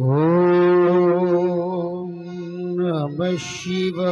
oh Namah Shivaya.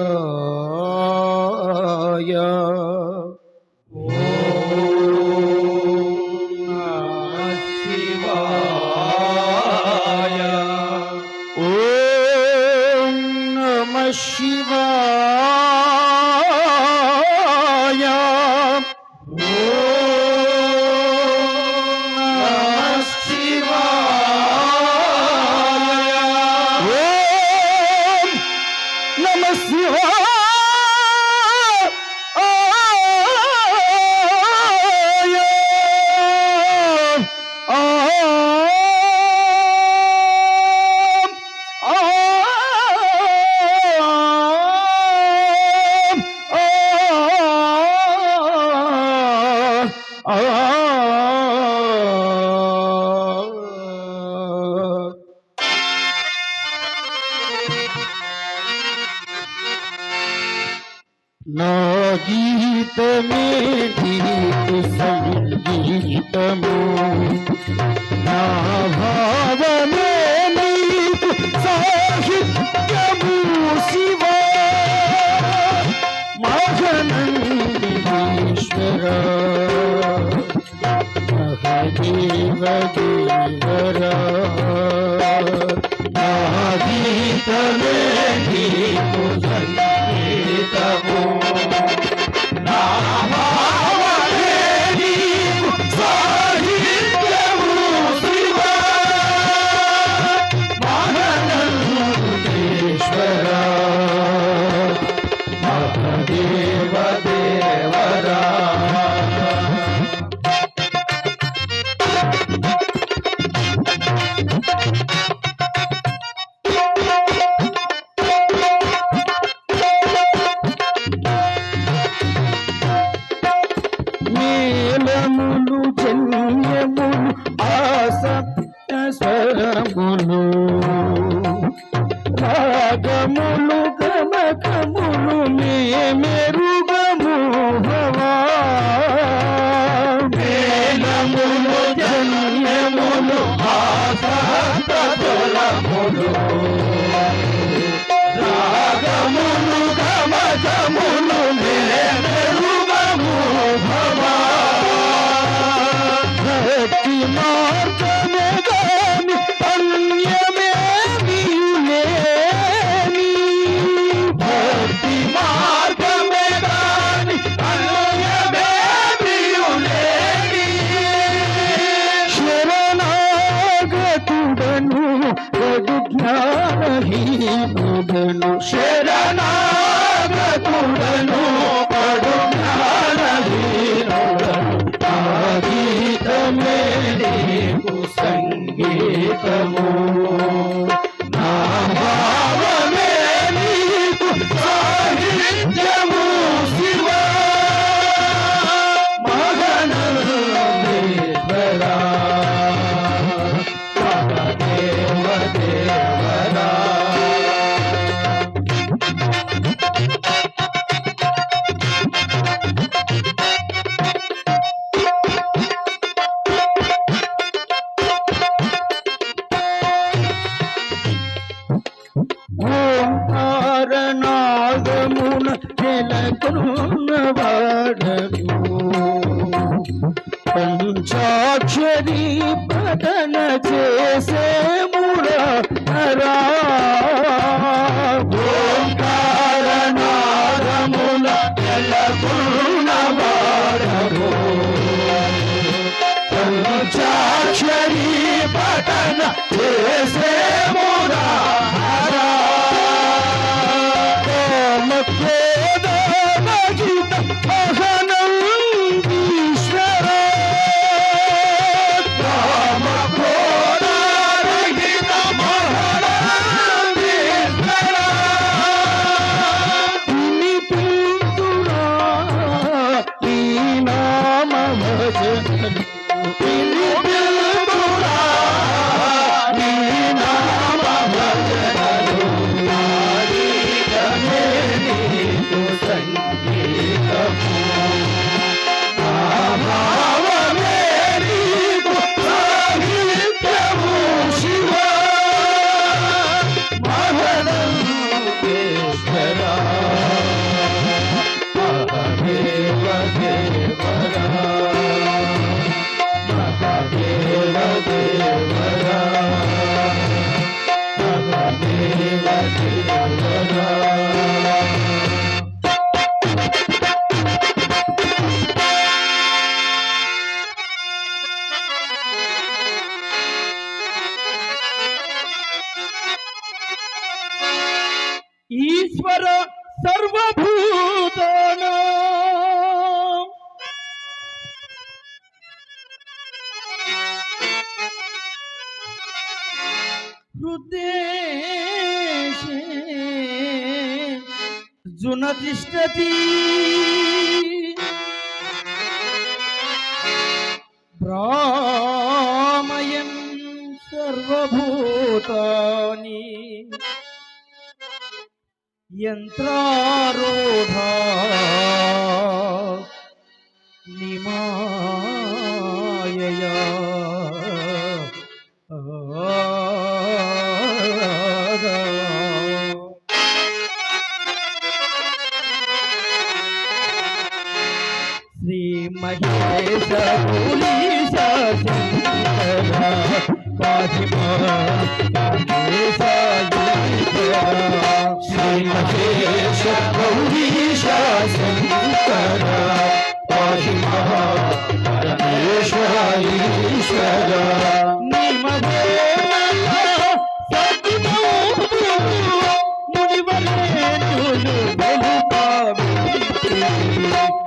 గీతమే సంగీతము. నా భావమే నీకు సాహిత్యము శివ. మహనందీశ్వర మహదేవ దేవరా నా లోకములు మీ మేరు రహీముడను శరణాగతుడను పడు సంగీతము. लख्यो पंचाक्षरी बदन जैसे मुड़ा हरा पंचाक्षरी बदन जैसे मुड़ा ঈশ্বর সর্বভূত হৃদেশে জুনতিষ্ঠতি ভ্রময়ম యంత్రారూఢ నిమాయ శ్రీ మహేశ పులీశ మహేశ గౌరీశ శంకర పాహి మహా పరమేశ్వర ఈశ్వర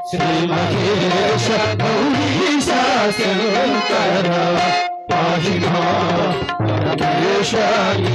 శ్రీ మహేశ గౌరీశ శంకర పాహి మహా పరమేశ్వర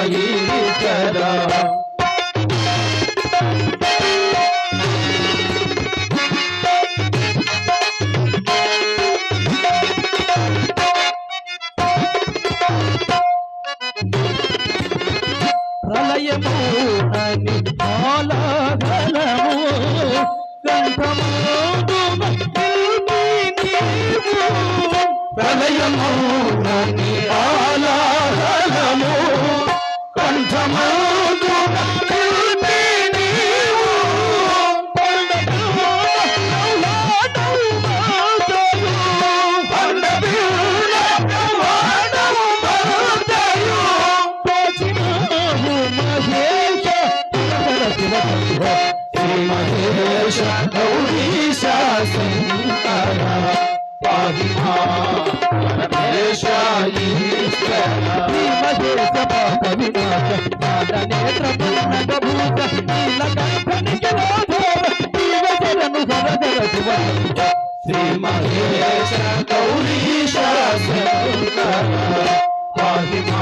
పరమేశ ఈశ్వర ప్రళయమూనని ఆలాగలము. కంఠమోదుమ నిల్పి నీవు. ప్రళయమౌనని ఆలాహలము కంఠమందు నిలిపి నీవు. అండబిరుల ప్రమాణము మరుదయు. శ్రీ మహేశ గౌరీశ శంకర పాహి మా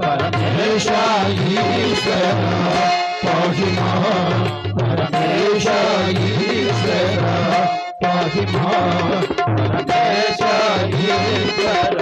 పరమేశ ఈశ్వర శ్రీ మహేశ గౌరీశ శంకర పాహి మా పరమేశ ఈశ్వర పాహి మా పరమేశ ఈశ్వర పాహి మా పరమేశ ఈశ్వర